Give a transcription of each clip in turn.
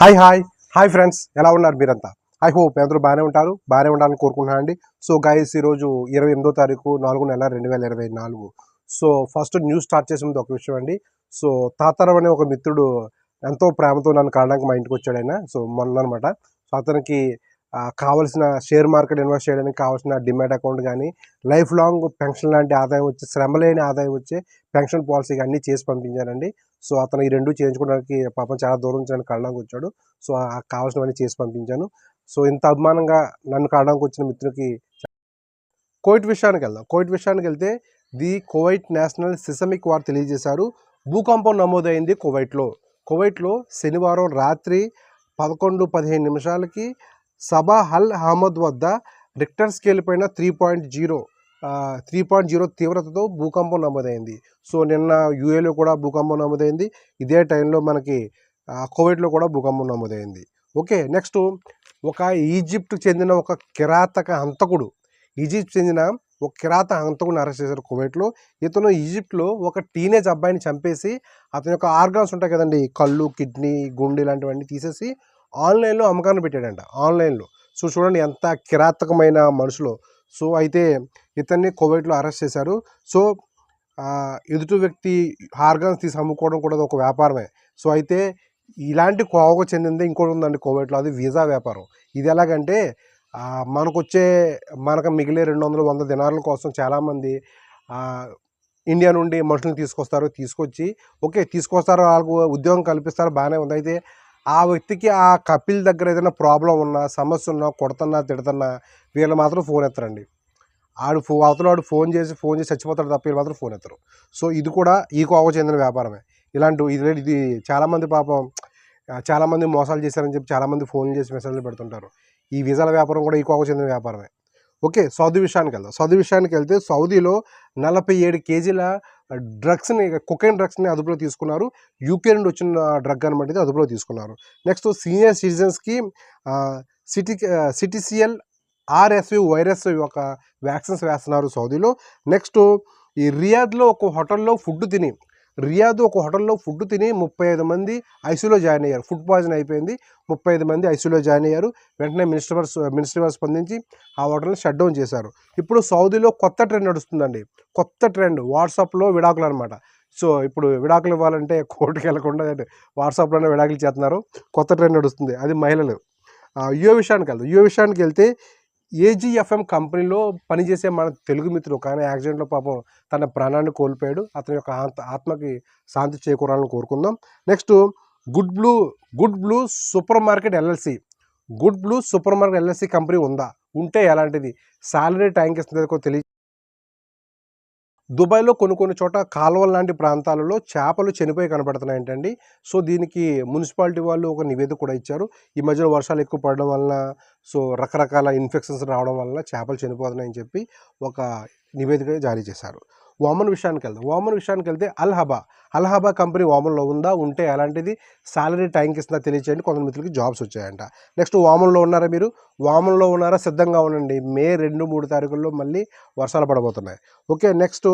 Hi hi. Hi friends. ఎలా ఉన్నారు మీరంతా? ఐ హోప్ అందరూ బాగానే ఉంటారు. బాగానే ఉండాలని కోరుకుంటున్నాను అండి సో గైస్ ఈరోజు ఇరవై ఎనిమిదో తారీఖు నాలుగు నెల రెండు వేల ఇరవై నాలుగు. సో ఫస్ట్ న్యూస్ స్టార్ట్ చేసిన ముందు ఒక విషయం అండి. సో తాతారం అనే ఒక మిత్రుడు ఎంతో ప్రేమతో నన్ను కావడానికి మా ఇంటికి వచ్చాడు ఆయన. సో మొన్న అనమాట సో అతనికి కావాల్సిన షేర్ మార్కెట్ ఇన్వెస్ట్ చేయడానికి కావాల్సిన డిమాట్ అకౌంట్ కానీ లైఫ్ లాంగ్ పెన్షన్ లాంటి ఆదాయం వచ్చే శ్రమ లేని ఆదాయం వచ్చే పెన్షన్ పాలసీ అన్నీ చేసి పంపించారండి. సో అతను ఈ రెండు చేయించుకోవడానికి పాపం చాలా దూరం నుంచి నన్ను కళ్ళడానికి వచ్చాడు. సో ఆ కావాల్సినవన్నీ చేసి పంపించాను. సో ఇంత అభిమానంగా నన్ను కావడానికి వచ్చిన మిత్రుడికి కోవిడ్ విషయానికి వెళ్దాం. కోవిడ్ విషయానికి వెళ్తే ది కోవైట్ నేషనల్ సిసమిక్ వార్ తెలియజేశారు. భూకంపం నమోదైంది కోవైట్లో కోవైట్లో శనివారం రాత్రి పదకొండు పదిహేను నిమిషాలకి సబా హల్ అహ్మద్ వద్ద రిక్టర్ స్కేల్ పైన three point zero three point zero తీవ్రతతో భూకంపం నమోదైంది. సో నిన్న యూఏలో కూడా భూకంపం నమోదైంది. ఇదే టైంలో మనకి కోవిడ్లో కూడా భూకంపం నమోదైంది. ఓకే నెక్స్ట్ ఒక ఈజిప్ట్ చెందిన ఒక కిరాతక హంతకుడు ఈజిప్ట్ చెందిన ఒక కిరాత హంతకుడిని అరెస్ట్ చేశారు కువైట్లో ఇతను ఈజిప్ట్లో ఒక టీనేజ్ అబ్బాయిని చంపేసి అతని యొక్క ఆర్గాన్స్ ఉంటాయి కదండి కళ్ళు కిడ్నీ గుండె ఇలాంటివన్నీ తీసేసి ఆన్లైన్లో అమ్మకాన్ని పెట్టాడంట ఆన్లైన్లో. సో చూడండి ఎంత కిరాతకమైన మనుషులు. సో అయితే ఇతన్ని కోవిడ్లో అరెస్ట్ చేశారు. సో ఎదుటి వ్యక్తి ఆర్గాన్స్ తీసి అమ్ముకోవడం కూడా ఒక వ్యాపారమే. సో అయితే ఇలాంటి కోవకు చెందింది ఇంకోటి ఉందండి కోవిడ్లో అది వీసా వ్యాపారం. ఇది ఎలాగంటే మనకొచ్చే మనకు వచ్చే మనకు మిగిలే రెండు వందల వంద దినాల కోసం చాలామంది ఇండియా నుండి మనుషులను తీసుకొస్తారు తీసుకొచ్చి ఓకే తీసుకొస్తారు వాళ్ళకు ఉద్యోగం కల్పిస్తారు బాగానే ఉంది. అయితే ఆ వ్యక్తికి ఆ కపిల్ దగ్గర ఏదైనా ప్రాబ్లం ఉన్నా సమస్య ఉన్నా కొడుతున్నా తిడుతున్నా వీళ్ళు మాత్రం ఫోన్ ఎత్తరండి. ఆడు ఫో అవతల వాడు ఫోన్ చేసి ఫోన్ చేసి చచ్చిపోతాడు తప్ప వీళ్ళు మాత్రం ఫోన్ ఎత్తరు. సో ఇది కూడా ఈ కోవకు చెందిన వ్యాపారమే. ఇలాంటి ఇది ఇది చాలామంది పాపం చాలామంది మోసాలు చేశారని చెప్పి చాలామంది ఫోన్ చేసి మెసేజ్లు పెడుతుంటారు. ఈ వీసాల వ్యాపారం కూడా ఈ కోవకు చెందిన వ్యాపారమే. ఓకే సౌదీ విషయానికి వెళ్దాం. సౌదీ విషయానికి వెళ్తే సౌదీలో నలభై ఏడు కేజీల డ్రగ్స్ని కొకైన్ డ్రగ్స్ని అదుపులో తీసుకున్నారు. యూకే నుండి వచ్చిన డ్రగ్ అనమాట ఇది అదుపులో తీసుకున్నారు. నెక్స్ట్ సీనియర్ సిటిజన్స్కి సిటీ సిటిసిఎల్ ఆర్ఎస్వి వైరస్ ఒక వ్యాక్సిన్స్ వేస్తున్నారు సౌదీలో. నెక్స్ట్ ఈ రియాద్లో ఒక హోటల్లో ఫుడ్ తిని రియాద్ ఒక హోటల్లో ఫుడ్ తిని ముప్పై ఐదు మంది ఐసీలో జాయిన్ అయ్యారు. ఫుడ్ పాయిజన్ అయిపోయింది. ముప్పై ఐదు మంది ఐసీలో జాయిన్ అయ్యారు. వెంటనే మినిస్టర్ వారు మినిస్టర్ వారు స్పందించి ఆ హోటల్ని షట్ డౌన్ చేశారు. ఇప్పుడు సౌదీలో కొత్త ట్రెండ్ నడుస్తుందండి. కొత్త ట్రెండ్. వాట్సాప్లో విడాకులు అనమాట సో ఇప్పుడు విడాకులు ఇవ్వాలంటే కోర్టుకి వెళ్ళకుండా వాట్సాప్లోనే విడాకులు చేస్తున్నారు కొత్త ట్రెండ్ నడుస్తుంది. అది మహిళలు. యువ విషయానికి వెళ్దాం. యువ విషయానికి వెళ్తే ఏజీఎఫ్ఎం కంపెనీలో పనిచేసే మన తెలుగు మిత్రుడు ఒక ఆయన యాక్సిడెంట్లో పాపం తన ప్రాణాన్ని కోల్పోయాడు. అతని యొక్క ఆత్మకి శాంతి చేకూరాలని కోరుకుందాం. Next good blue good blue super market LLC. Good blue super market LLC company ఉందా? ఉంటే ఎలాంటిది? సాలరీ ట్యాంక్ ఇస్తుంది తెలియ దుబాయ్లో కొన్ని కొన్ని చోట కాలువల లాంటి ప్రాంతాలలో చేపలు చనిపోయి కనబడుతున్నాయంటండి. సో దీనికి మున్సిపాలిటీ వాళ్ళు ఒక నివేదిక కూడా ఇచ్చారు. ఈ మధ్యలో వర్షాలు ఎక్కువ పడడం వలన సో రకరకాల ఇన్ఫెక్షన్స్ రావడం వలన చేపలు చనిపోతున్నాయని చెప్పి ఒక నివేదిక జారీ చేశారు. వామన్ విషయానికి వెళ్దాం. వామన్ విషయానికి వెళ్తే అల్హబా. అల్హబా కంపెనీ వామన్లో ఉందా? ఉంటే అలాంటిది శాలరీ టైంకి ఇస్తుందా తెలియచేయండి. కొందరు మిత్రులకి జాబ్స్ వచ్చాయంట. నెక్స్ట్ వామన్లో ఉన్నారా మీరు? వామన్లో ఉన్నారా? సిద్ధంగా ఉండండి. మే రెండు మూడు తారీఖుల్లో మళ్ళీ వర్షాలు పడబోతున్నాయి. ఓకే నెక్స్ట్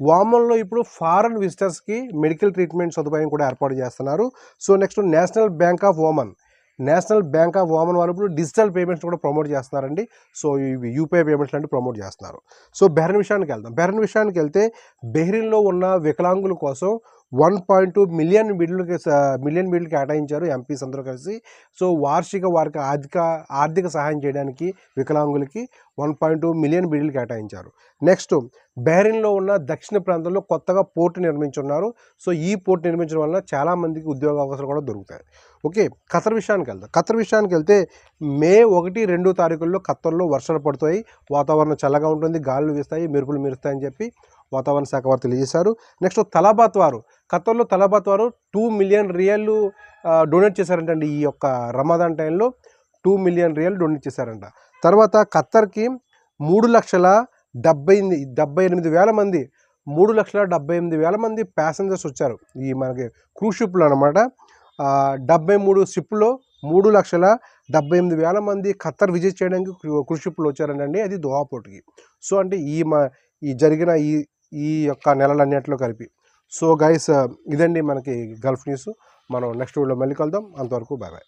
వామన్లో ఇప్పుడు ఫారెన్ విజిటర్స్కి మెడికల్ ట్రీట్మెంట్ సదుపాయం కూడా ఏర్పాటు చేస్తున్నారు. So next national bank of Oman national bank of Oman వాళ్ళు ఇప్పుడు డిజిటల్ పేమెంట్స్ కూడా ప్రమోట్ చేస్తున్నారండి. సో ఇవి యూపీఐ పేమెంట్స్ లాంటివి ప్రమోట్ చేస్తున్నారు. సో బెహ్రన్ విషయానికి వెళ్దాం. బెహ్రన్ విషయానికి వెళ్తే బెహ్రీన్లో ఉన్న వికలాంగుల కోసం వన్ పాయింట్ టూ మిలియన్ బిడ్లకి మిలియన్ బిడ్లు కేటాయించారు ఎంపీస్ అందరూ కలిసి. సో వార్షిక వారికి ఆర్థిక ఆర్థిక సహాయం చేయడానికి వికలాంగులకి వన్ పాయింట్ టూ మిలియన్ బిడ్లు కేటాయించారు. నెక్స్ట్ బెహ్రీన్లో ఉన్న దక్షిణ ప్రాంతంలో కొత్తగా పోర్టు నిర్మించున్నారు. సో ఈ పోర్టు నిర్మించడం వలన చాలామందికి ఉద్యోగ అవకాశాలు కూడా దొరుకుతాయి. ఓకే ఖతర్ విషయానికి వెళ్దాం. ఖతర్ విషయానికి వెళ్తే మే ఒకటి రెండు తారీఖుల్లో ఖత్తర్లో వర్షాలు పడుతాయి. వాతావరణం చల్లగా ఉంటుంది. గాలులు వీస్తాయి. మెరుపులు మెరుస్తాయని చెప్పి వాతావరణ శాఖ వారు తెలియజేశారు. నెక్స్ట్ తలాబాత్ వారు ఖత్తర్లో తలబాత్ వారు టూ మిలియన్ రియల్ డొనేట్ చేశారంటండి ఈ యొక్క రమాదాన్ టైంలో. టూ మిలియన్ రియల్ డొనేట్ చేశారంట. తర్వాత ఖత్తర్కి మూడు లక్షల డెబ్బై డెబ్బై ఎనిమిది వేల మంది మూడు లక్షల డెబ్బై ఎనిమిది వేల మంది ప్యాసింజర్స్ వచ్చారు. ఈ మనకి క్రూజ్ షిప్లో అనమాట డెబ్బై మూడు షిప్లో మూడు లక్షల డెబ్బై ఎనిమిది వేల మంది ఖత్తర్ విజిట్ చేయడానికి క్రూజ్ షిప్లో వచ్చారండి అది దోహా సో అంటే ఈ మా ఈ జరిగిన ఈ ఈ యొక్క నెలలన్నింటిలో కలిపి. సో గైస్ ఇదండి మనకి గల్ఫ్ న్యూస్. మనం నెక్స్ట్ వీడియోలో మళ్ళీ కలుద్దాం. అంతవరకు బాయ్ బాయ్